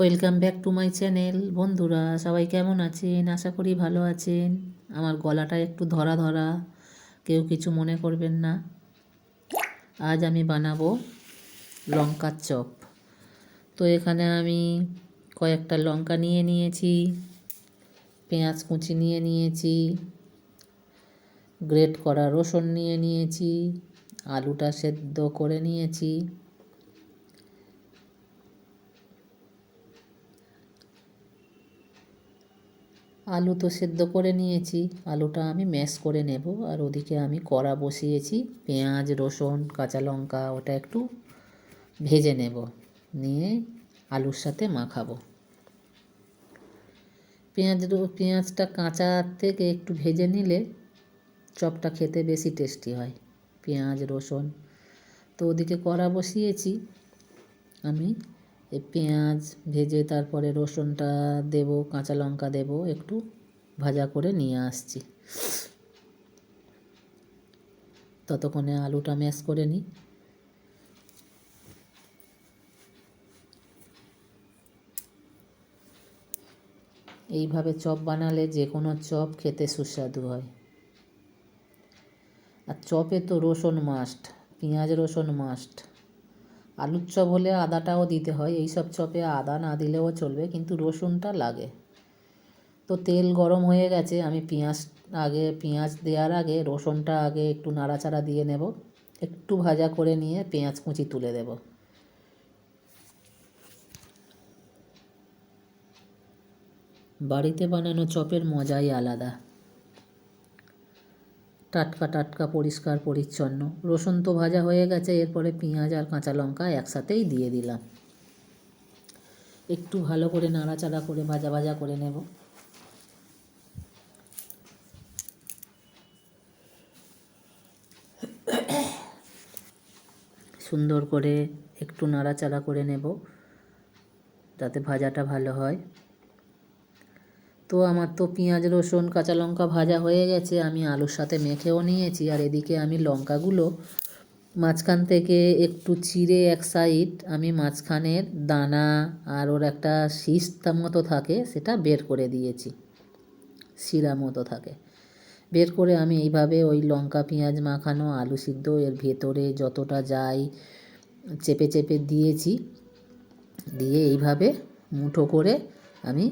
Welcome back to my channel বন্ধুরা, সবাই কেমন আছেন? আশা করি ভালো আছেন। আমার গলাটা একটু ধরা ধরা, কেউ কিছু মনে করবেন না। আজ আমি বানাবো লঙ্কার চপ। তো এখানে আমি কয়েকটা লঙ্কা নিয়ে নিয়েছি, পেঁয়াজ কুচি নিয়ে নিয়েছি, গ্রেট করা রসুন নিয়ে নিয়েছি, আলুটা সেদ্ধ করে নিয়েছি। আলু তো সেদ্ধ করে নিয়েছি। আলুটা আমি ম্যাশ করে নেব। আর ওদিকে আমি কড়া বসিয়েছি। পেঁয়াজ, রসুন, কাঁচা লঙ্কা, ওটা একটু ভেজে নেব। নিয়ে আলুর সাথে মাখাবো। পেঁয়াজ পেঁয়াজটা কাঁচা থেকে একটু ভেজে নিলে চপটা খেতে বেশি টেস্টি হয়। পেঁয়াজ, রসুন, তো ওদিকে কড়া বসিয়েছি। আমি পেঁয়াজ ভেজে তারপরে রসুনটা দেব, কাঁচা লঙ্কা দেব, একটু ভাজা করে নিয়ে আসছি। ততক্ষণে আলুটা ম্যাশ করে নিই। এইভাবে চপ বানালে যে কোনো চপ খেতে সুস্বাদু হয়। আর চপে তো রসুন মাস্ট পেঁয়াজ রসুন মাস্ট আলুর চপ হলে আদাটাও দিতে হয়। এই সব চপে আদা না দিলেও চলবে, কিন্তু রসুনটা লাগে। তো তেল গরম হয়ে গেছে, আমি পেঁয়াজ আগে, পেঁয়াজ দেওয়ার আগে রসুনটা আগে একটু নাড়াচাড়া দিয়ে নেব। একটু ভাজা করে নিয়ে পেঁয়াজ কুচি তুলে দেব। বাড়িতে বানানো চপের মজাই আলাদা। টাটকা টাটকা, পরিষ্কার, পরিচ্ছন্ন। রসুন তো ভাজা হয়ে গেছে, এরপরে পেঁয়াজ আর কাঁচা লঙ্কা একসাথেই দিয়ে দিলাম। একটু ভালো করে নাড়াচাড়া করে, ভাজা ভাজা করে নেব। সুন্দর করে একটু নাড়াচাড়া করে নেব, যাতে ভাজাটা ভালো হয়। তো আমার তো পেঁয়াজ, রসুন, কাঁচা লঙ্কা ভাজা হয়ে গেছে। আমি আলুর সাথে মেখেও নিয়েছি। আর এদিকে আমি লঙ্কাগুলো মাঝখান থেকে একটু চিড়ে এক সাইড আমি মাঝখানের দানা আর ওর একটা শীষটা মতো থাকে, সেটা বের করে দিয়েছি। শিরা মতো থাকে। বের করে আমি এইভাবে ওই লঙ্কা, পেঁয়াজ মাখানো, আলু সিদ্ধ, এর ভেতরে যতটা যাই চেপে চেপে দিয়েছি। দিয়ে এইভাবে মুঠো করে আমি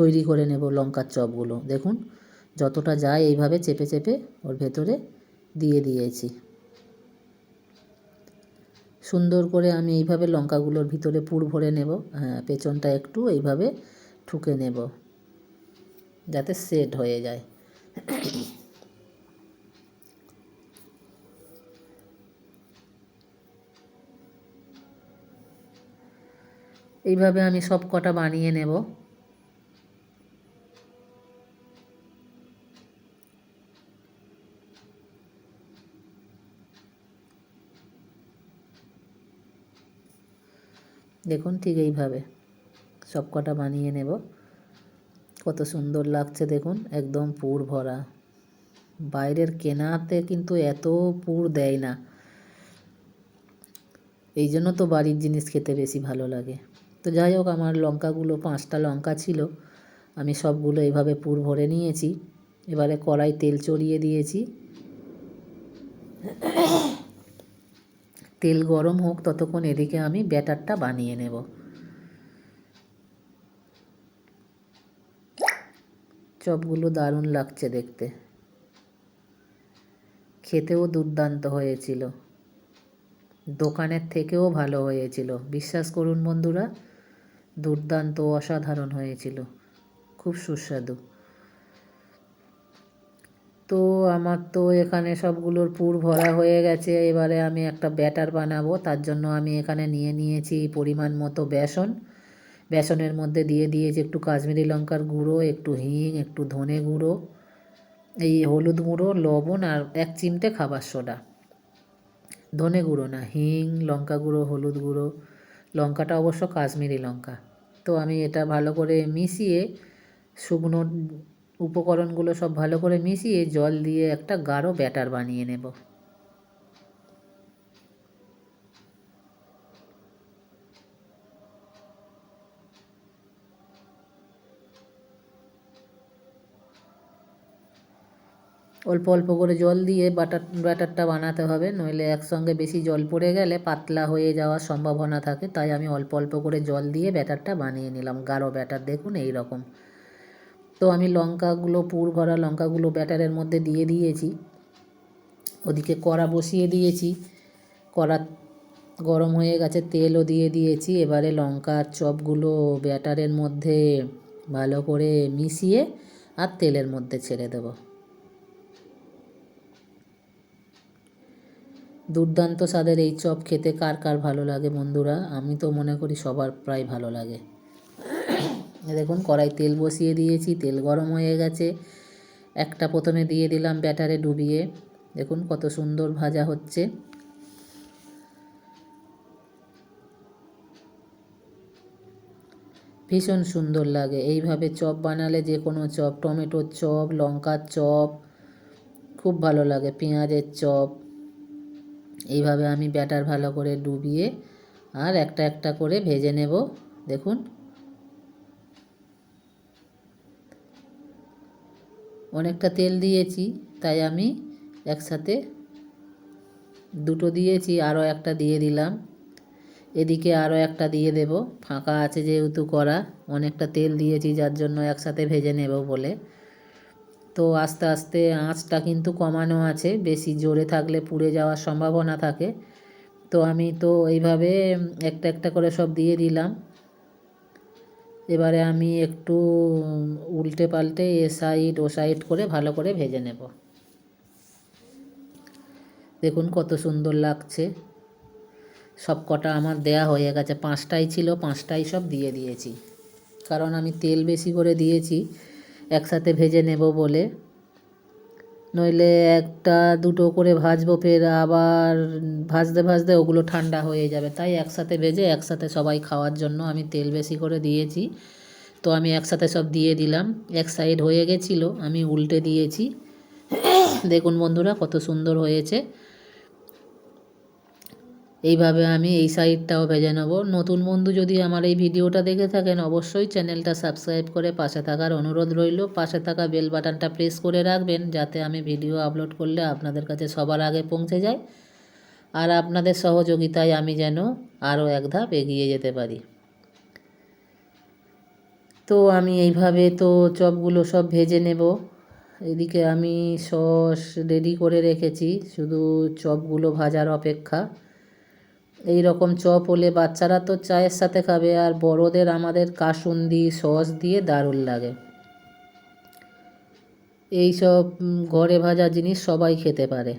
তৈরি করে নেব লঙ্কার চপগুলো। দেখুন, যতটা যায় এইভাবে চেপে চেপে ওর ভেতরে দিয়ে দিয়েছি। সুন্দর করে আমি এইভাবে লঙ্কাগুলোর ভিতরে পুর ভরে নেব। হ্যাঁ পেছনটা একটু এইভাবে ঠুকে নেব, যাতে সেট হয়ে যায়। এইভাবে আমি সব কটা বানিয়ে নেব। দেখুন ঠিক এইভাবে সব কটা বানিয়ে নেব। কত সুন্দর লাগছে দেখুন, একদম পুর ভরা। বাইরের কেনাতে কিন্তু এত পুর দেয় না। এই জন্য তো বাড়ির জিনিস খেতে বেশি ভালো লাগে। তো যাই হোক, আমার লঙ্কাগুলো, পাঁচটা লঙ্কা ছিল, আমি সবগুলো এইভাবে পুর ভরে নিয়েছি। এবারে কড়াই তেল চড়িয়ে দিয়েছি। তেল গরম হোক, ততক্ষণ এদিকে আমি ব্যাটারটা বানিয়ে নেব। চপগুলো দারুণ লাগছে দেখতে। খেতেও দুর্দান্ত হয়েছিল। দোকানের থেকেও ভালো হয়েছিল। বিশ্বাস করুন বন্ধুরা, দুর্দান্ত অসাধারণ হয়েছিল। খুব সুস্বাদু। তো আমার তো এখানে সবগুলোর পুর ভরা হয়ে গেছে। এবারে আমি একটা ব্যাটার বানাবো। তার জন্য আমি এখানে নিয়ে নিয়েছি পরিমাণ মতো বেসন। বেসনের মধ্যে দিয়ে দিয়েছি একটু কাশ্মীরি লঙ্কার গুঁড়ো, একটু হিং, একটু ধনে গুঁড়ো, এই হলুদ গুঁড়ো, লবণ আর এক চিমটে খাবার সোডা। ধনে গুঁড়ো না, হিং, লঙ্কা গুঁড়ো, হলুদ গুঁড়ো। লঙ্কাটা অবশ্য কাশ্মীরি লঙ্কা। তো আমি এটা ভালো করে মিশিয়ে শুকনো উপকরণগুলো সব ভালো করে মিশিয়ে জল দিয়ে একটা গাঢ় ব্যাটার বানিয়ে নেব। অল্প অল্প করে জল দিয়ে বাটার, ব্যাটারটা বানাতে হবে, নইলে একসঙ্গে বেশি জল পড়ে গেলে পাতলা হয়ে যাওয়ার সম্ভাবনা থাকে, তাই আমি অল্প অল্প করে জল দিয়ে ব্যাটারটা বানিয়ে নিলাম, গাঢ় ব্যাটার। দেখুন এই রকম তো আমি লঙ্কাগুলো, পুর ভরা লঙ্কাগুলো ব্যাটারের মধ্যে দিয়ে দিয়েছি। ওদিকে কড়া বসিয়ে দিয়েছি। কড়া গরম হয়ে গেছে, তেলও দিয়ে দিয়েছি। এবারে লঙ্কার চপগুলো ব্যাটারের মধ্যে ভালো করে মিশিয়ে আর তেলের মধ্যে ছেড়ে দেব। দুর্দান্ত স্বাদের এই চপ খেতে কার কার ভালো লাগে বন্ধুরা? আমি তো মনে করি সবার প্রায় ভালো লাগে। দেখুন, কড়াই তেল বসিয়ে দিয়েছি, তেল গরম হয়ে গেছে। একটা প্রথমে দিয়ে দিলাম ব্যাটারে ডুবিয়ে। দেখুন, কত সুন্দর ভাজা হচ্ছে। ভীষণ সুন্দর লাগে। এইভাবে চপ বানালে যে কোনো চপ, টমেটোর চপ, লঙ্কার চপ, খুব ভালো লাগে, পেঁয়াজের চপ। এইভাবে আমি ব্যাটার ভালো করে ডুবিয়ে আর একটা একটা করে ভেজে নেব। দেখুন অনেকটা তেল দিয়েছি, তাই আমি একসাথে দুটো দিয়েছি, আরও একটা দিয়ে দিলাম। এদিকে আরও একটা দিয়ে দেব, ফাঁকা আছে যেহেতু করা অনেকটা তেল দিয়েছি, যার জন্য একসাথে ভেজে নেব বলে। তো আস্তে আস্তে আঁচটা কিন্তু কমানো আছে, বেশি জোরে থাকলে পুড়ে যাওয়ার সম্ভাবনা থাকে। তো আমি তো এইভাবে একটা একটা করে সব দিয়ে দিলাম। এবারে আমি একটু উল্টে পাল্টে এ সাইড ও সাইড করে ভালো করে ভেজে নেব। দেখুন কত সুন্দর লাগছে। সব কটা আমার দেয়া হয়ে গেছে। পাঁচটাই ছিল, পাঁচটাই সব দিয়ে দিয়েছি। কারণ আমি তেল বেশি করে দিয়েছি, একসাথে ভেজে নেব বলে। নইলে একটা দুটো করে ভাজবো ফের আবার ভাজতে ভাজতে ওগুলো ঠান্ডা হয়ে যাবে। তাই একসাথে ভেজে একসাথে সবাই খাওয়ার জন্য আমি তেল বেশি করে দিয়েছি। তো আমি একসাথে সব দিয়ে দিলাম। এক সাইড হয়ে গেছিল, আমি উল্টে দিয়েছি। দেখুন বন্ধুরা কত সুন্দর হয়েছে। এইভাবে আমি এই সাইডটাও ভেজে নেব। নতুন বন্ধু যদি আমার এই ভিডিওটা দেখে থাকেন, অবশ্যই চ্যানেলটা সাবস্ক্রাইব করে পাশে থাকার অনুরোধ রইল। পাশে থাকা বেল বাটনটা প্রেস করে রাখবেন, যাতে আমি ভিডিও আপলোড করলে আপনাদের কাছে সবার আগে পৌঁছে যায়। আর আপনাদের সহযোগিতায় আমি যেন আরও এক ধাপ এগিয়ে যেতে পারি। তো আমি এইভাবে তো চপগুলো সব ভেজে নেব। এদিকে আমি সস রেডি করে রেখেছি, শুধু চপগুলো ভাজার অপেক্ষা। এই রকম চপ হলে বাচ্চারা তো চায়ের সাথে খাবে আর বড়দের আমাদের কাসুন্দি সস দিয়ে দারুণ লাগে। এই সব ঘরে ভাজা জিনিস সবাই খেতে পারে।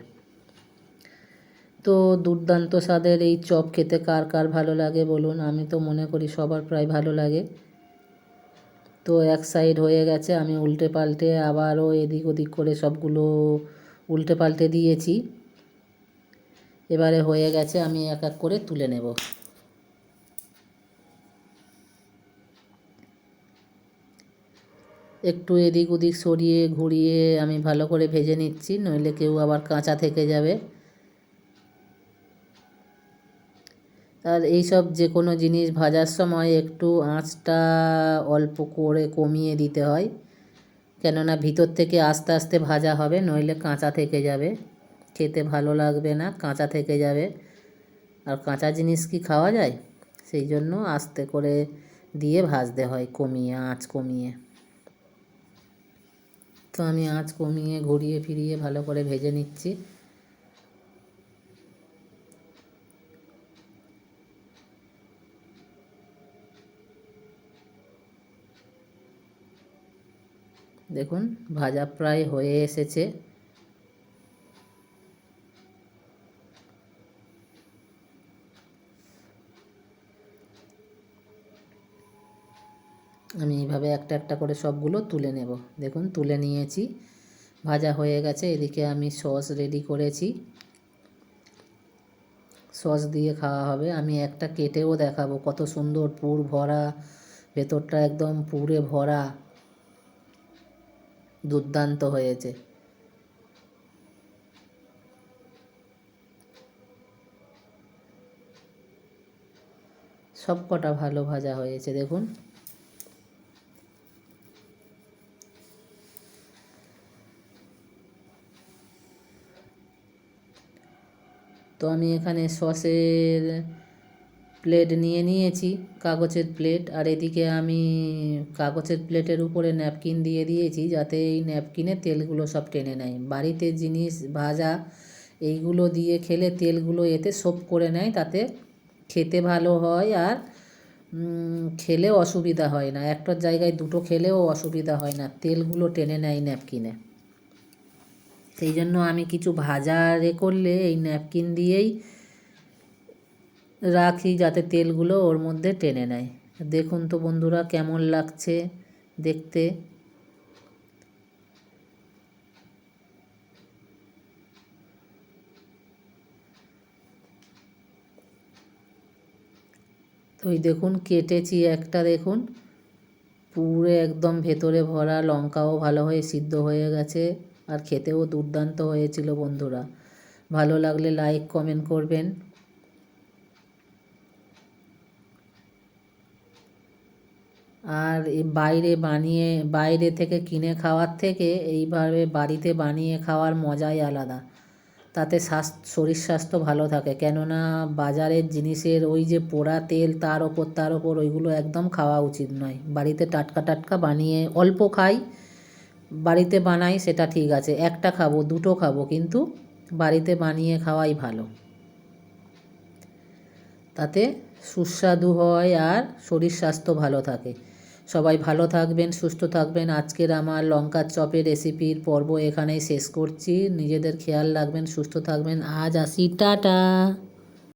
তো দুর্দান্ত স্বাদের এই চপ খেতে কার কার ভালো লাগে বলুন? আমি তো মনে করি সবার প্রায় ভালো লাগে। তো এক সাইড হয়ে গেছে, আমি উল্টে পাল্টে আবারও এদিক ওদিক করে সবগুলো উল্টে পাল্টে দিয়েছি। এবারে হয়ে গেছে, আমি এক এক করে তুলে নেব। একটু এদিক ওদিক সরিয়ে ঘুরিয়ে আমি ভালো করে ভেজে নিচ্ছি, নইলে কেউ আবার কাঁচা থেকে যাবে। আর এইসব যে কোনো জিনিস ভাজার সময় একটু আঁচটা অল্প করে কমিয়ে দিতে হয়, কেননা ভিতর থেকে আস্তে আস্তে ভাজা হবে, নইলে কাঁচা থেকে যাবে। খেতে ভালো লাগবে না, কাঁচা থেকে যাবে। আর কাঁচা জিনিস কি খাওয়া যায়? সেই জন্য আস্তে করে দিয়ে ভাজতে হয় কমিয়ে, আঁচ কমিয়ে। তো আমি আঁচ কমিয়ে, ঘুরিয়ে ফিরিয়ে ভালো করে ভেজে নিচ্ছি। দেখুন, ভাজা প্রায় হয়ে এসেছে। আমি এইভাবে একটা একটা করে সবগুলো তুলে নেব। দেখুন, তুলে নিয়েছি। ভাজা হয়ে গেছে। এদিকে আমি সস রেডি করেছি। সস দিয়ে খাওয়া হবে। আমি একটা কেটেও দেখাবো কত সুন্দর পুর ভরা। ভেতরটা একদম পুরে ভরা। দুর্দান্ত হয়েছে। সব কটা ভালো ভাজা হয়েছে। দেখুন। তো আমি এখানে সসের প্লেট নিয়ে নিয়েছি, কাগজের প্লেট আর এদিকে আমি কাগজের প্লেটের উপরে ন্যাপকিন দিয়ে দিয়েছি যাতে এই ন্যাপকিনে তেলগুলো সব টেনে নেয়। বাড়িতে জিনিস ভাজা, এইগুলো দিয়ে খেলে তেলগুলো এতে সোপ করে নেয়, তাতে খেতে ভালো হয় আর খেলেও অসুবিধা হয় না। একটার জায়গায় দুটো খেলেও অসুবিধা হয় না। তেলগুলো টেনে নেয় ন্যাপকিনে সেই জন্য আমি কিছু ভাজা এ করলে এই ন্যাপকিন দিয়েই রাখি যাতে তেলগুলো ওর মধ্যে টেনে নেয়। দেখুন তো বন্ধুরা কেমন লাগছে দেখতে। তো দেখুন কেটেছি একটা দেখুন। পুরো একদম ভেতরে ভরা লঙ্কাও ভালো হয়ে সিদ্ধ হয়ে গেছে। আর খেতেও দুর্দান্ত হয়েছিল বন্ধুরা। ভালো লাগলে লাইক কমেন্ট করবেন। আর বাইরে বানিয়ে, বাইরে থেকে কিনে খাওয়ার থেকে এইভাবে বাড়িতে বানিয়ে খাওয়ার মজাই আলাদা। তাতে স্বাস্থ্য, শরীর স্বাস্থ্য ভালো থাকে। কেননা বাজারের জিনিসের ওই যে পোড়া তেল, তার ওপর তার ওপর ওইগুলো একদম খাওয়া উচিত নয়। বাড়িতে টাটকা টাটকা বানিয়ে অল্প খাই বাড়িতে বানাই সেটা ঠিক আছে, একটা খাব, দুটো খাব, কিন্তু বাড়িতে বানিয়ে খাওয়াই ভালো। তাতে সুস্বাদু হয় আর শরীর স্বাস্থ্য ভালো থাকে। সবাই ভালো থাকবেন, সুস্থ থাকবেন। আজকের আমার লঙ্কার চপের রেসিপির পর্ব এখানেই শেষ করছি। নিজেদের খেয়াল রাখবেন, সুস্থ থাকবেন। আজ আসি, টাটা!